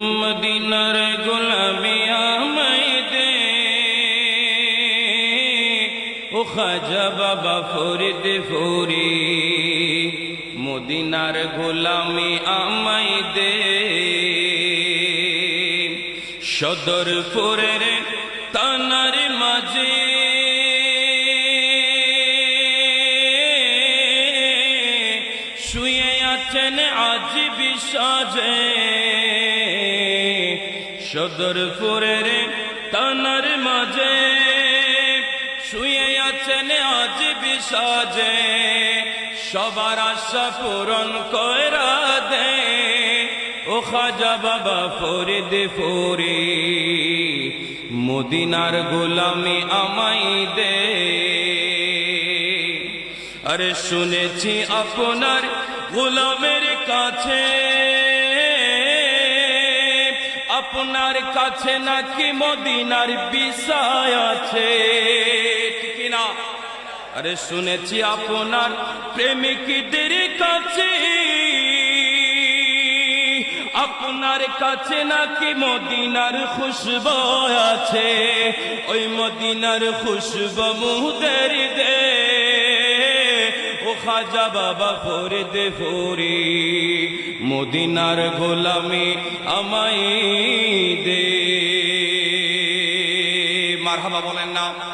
মদিনার গোলামি আমায় দে। ও খাজা বাবা ফরিদ ফরি, মদিনার গোলামি আমায় দে। সদরপুরের তানার মাঝে শুয়ে আছেন আজ বিসাজে সদরপুরের তানার মাঝে শুয়ে আছেন আজ বিসাজে। সবার আশা পূরণ করা দে। ও খাজা বাবা ফরিদ ফরি, মদিনার গোলামি আমাই দে। আরে শুনেছি আপনার গোলামের কাছে। আপনার কাছে নাকি মদিনার বিষয় আছে? ঠিক না আরে শুনেছি আপনার প্রেমিকদের কাছে। আপনার কাছে নাকি মদিনার খুশব আছে? ওই মদিনার খুশব মুহদের দে। ও খাজা বাবা ফরে দে ফরি মদিনার গোলামি আমায় দে। মারহাবা বলেন না।